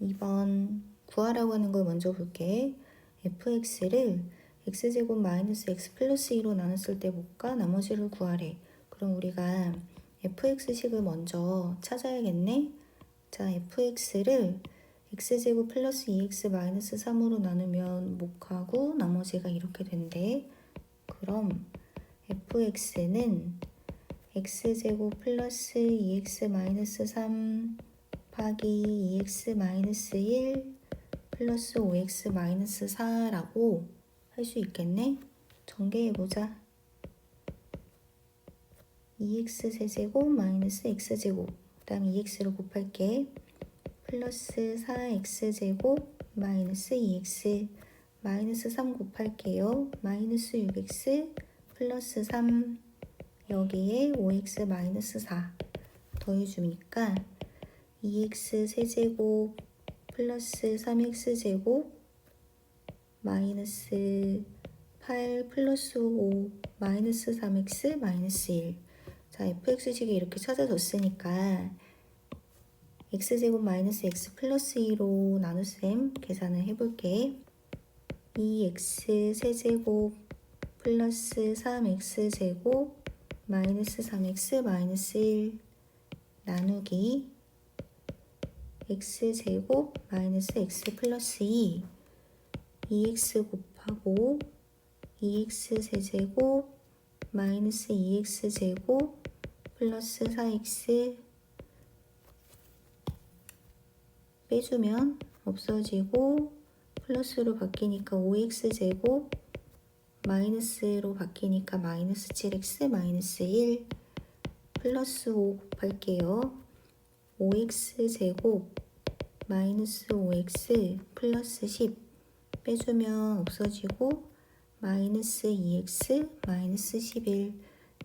2번 구하라고 하는 걸 먼저 볼게. fx를 x제곱 마이너스 x 플러스 2로 나눴을 때 못가 나머지를 구하래. 그럼 우리가 fx식을 먼저 찾아야겠네. 자, fx를 x제곱 플러스 2x 마이너스 3으로 나누면 못하고 나머지가 이렇게 된대. 그럼 fx는 x제곱 플러스 2x 마이너스 3 곱하기 2x 마이너스 1 플러스 5x 마이너스 4라고 할 수 있겠네? 전개해보자. 2x 세제곱 마이너스 x제곱 그 다음 2x를 곱할게. 플러스 4x제곱 마이너스 2x 마이너스 3 곱할게요. 마이너스 6x 플러스 3 여기에 5x 마이너스 4 더해주니까 2x 세제곱 플러스 3x 제곱 마이너스 8 플러스 5 마이너스 3x 마이너스 1 자, fx식이 이렇게 찾아졌으니까 x제곱 마이너스 x 플러스 2로 나눗셈 계산을 해볼게. 2x 세제곱 플러스 3x 제곱 마이너스 3x 마이너스 1 나누기 x제곱 마이너스 x 플러스 2 2x 곱하고 2x 세제곱 마이너스 2x 제곱 플러스 4x 빼주면 없어지고 플러스로 바뀌니까 5x 제곱 마이너스로 바뀌니까 마이너스 7x 마이너스 1 플러스 5 곱할게요. 5x 제곱 마이너스 5x 플러스 10 빼주면 없어지고 마이너스 2x 마이너스 11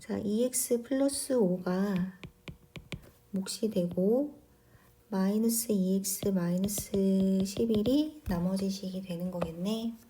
자, 2x 플러스 5가 몫이 되고 마이너스 2x 마이너스 11이 나머지 식이 되는 거겠네.